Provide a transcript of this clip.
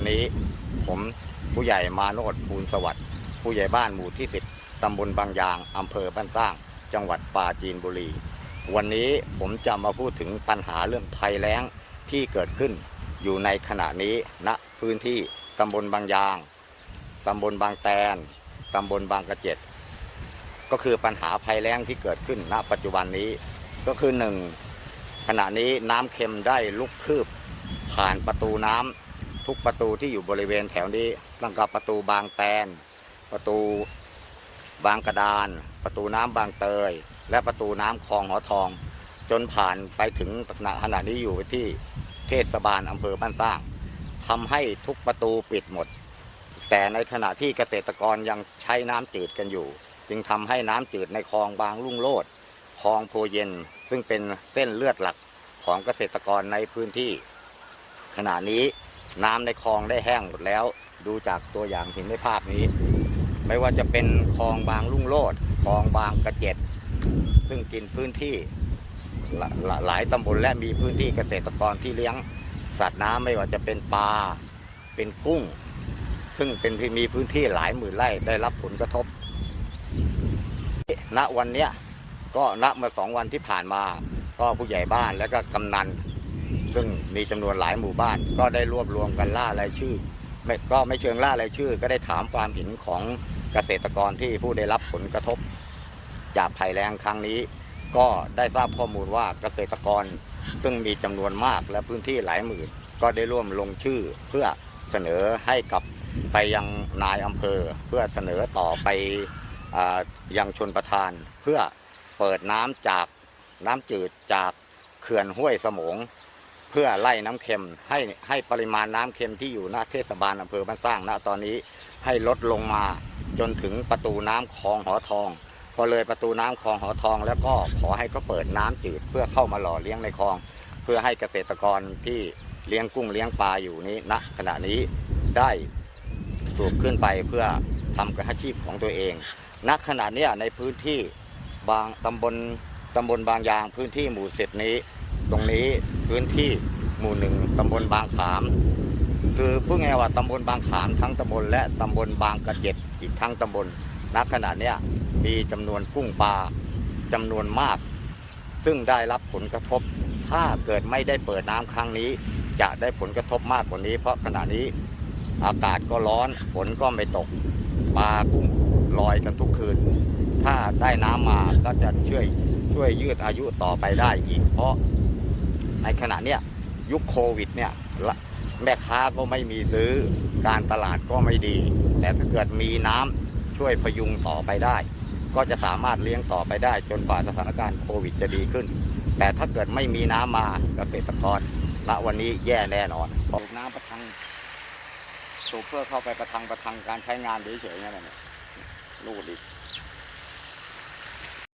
วันนี้ ผมผู้ใหญ่มาโนดภูลสวัสดิ์ผู้ใหญ่บ้านหมู่ที่สิบตำบลบางยาง อำเภอบ้านสร้าง จังหวัดปราจีนบุรี วันนี้ผมจะมาพูดถึงปัญหาเรื่องภัยแล้งที่เกิดขึ้น อยู่ในขณะนี้ณพื้นที่ตำบลบางยาง ตำบลบางแตน ตำบลบางกระเจ็ด ก็คือปัญหาภัยแล้งที่เกิดขึ้นณ ปัจจุบันนี้ ก็คือหนึ่งขณะนี้น้ำเค็มได้ลุกคืบผ่านประตูน้ำ ทุกประตูที่อยู่บริเวณแถวนี้ตั้งแต่ประตูบางแตน ประตูบางกระดาน ประตูน้ำบางเตย และประตูน้ำคลองหอทอง จนผ่านไปถึงขณะนี้อยู่ที่เทศบาลอำเภอบ้านสร้างทำให้ทุกประตูปิดหมด แต่ในขณะที่เกษตรกรยังใช้น้ำจืดกันอยู่ จึงทำให้น้ำจืดในคลองบางลุ่งโลดคลองโพเย็น ซึ่งเป็นเส้นเลือดหลักของเกษตรกรในพื้นที่ ขณะนี้ น้ำในคลองได้แห้งหมดแล้ว ดูจากตัวอย่างเห็นในภาพนี้ ไม่ว่าจะเป็นคลองบางลุ่งโลดคลองบางกระเจ็ด ซึ่งกินพื้นที่หลาหลายตำบลและมีพื้นที่เกษตรกรที่เลี้ยงสัตว์น้ำไม่ว่าจะเป็นปลาเป็นกุ้ง ซึ่งเป็นที่มีพื้นที่หลายหมื่นไร่ได้รับผลกระทบ ณวันเนี้ยก็ณเมื่อสองวันที่ผ่านมา ก็ผู้ใหญ่บ้านและก็กำนัน ซึ่งมีจำนวนหลายหมู่บ้าน ก็ได้รวบรวมกันล่ารายชื่อไม่ก็ไม่เชิงล่ารายชื่อ ก็ได้ถามความเห็นของเกษตรกรที่ผู้ได้รับผลกระทบ จากภัยแล้งครั้งนี้ ก็ได้ทราบข้อมูลว่าเกษตรกรซึ่งมีจำนวนมากและพื้นที่หลายหมื่น ก็ได้ร่วมลงชื่อเพื่อเสนอให้กับไปยังนายอำเภอ เพื่อเสนอต่อไปอยังชนประทาน เพื่อเปิดน้ำจากน้ำจืดจากเขื่อนห้วยสมง เพื่อไล่น้ำเค็มให้ให้ปริมาณน้ำเค็มที่อยู่หน้าเทศบาลอำเภอบ้านสร้างณตอนนี้ให้ลดลงมาจนถึงประตูน้ำคลองหอทอง พอเลยประตูน้ำคลองหอทอง แล้วก็ขอให้เขาเปิดน้ำจืดเพื่อเข้ามาหล่อเลี้ยงในคลอง เพื่อให้เกษตรกรที่เลี้ยงกุ้งเลี้ยงปลาอยู่นี้ณขณะนี้ได้สูบขึ้นไปเพื่อทำกับอาชีพของตัวเอง ณขณะนี้ในพื้นที่บางตำบลตำบลบางยางพื้นที่หมู่สิบนี้ ตรงนี้พื้นที่หมู่หนึ่งตำบลบางขาม คือพูดง่ายว่าตำบลบางขามทั้งตำบลและตำบลบางกระเจ็ดอีกทั้งตำบลณขณะเนี้ยมีจำนวนกุ้งปลาจำนวนมาก ซึ่งได้รับผลกระทบ ถ้าเกิดไม่ได้เปิดน้ำครั้งนี้ จะได้ผลกระทบมากกว่านี้ เพราะขณะนี้อากาศก็ร้อนฝนก็ไม่ตกปลากุ้งลอยกันทุกคืน ถ้าได้น้ำมาก็จะช่วยช่วยยืดอายุต่อไปได้อีก เพราะ ในขณะเนี้ยยุคโควิดเนี่ยแม่ค้าก็ไม่มีซื้อการตลาดก็ไม่ดี แต่ถ้าเกิดมีน้ำช่วยพยุงต่อไปได้ ก็จะสามารถเลี้ยงต่อไปได้จนกว่าสถานการณ์โควิดจะดีขึ้น แต่ถ้าเกิดไม่มีน้ำมาเกษตรกรณวันนี้แย่แน่นอนสูบน้ำประทังสูบเพื่อเข้าไปประทังประทังการใช้งานเฉยๆนั่นแหละลูกดิ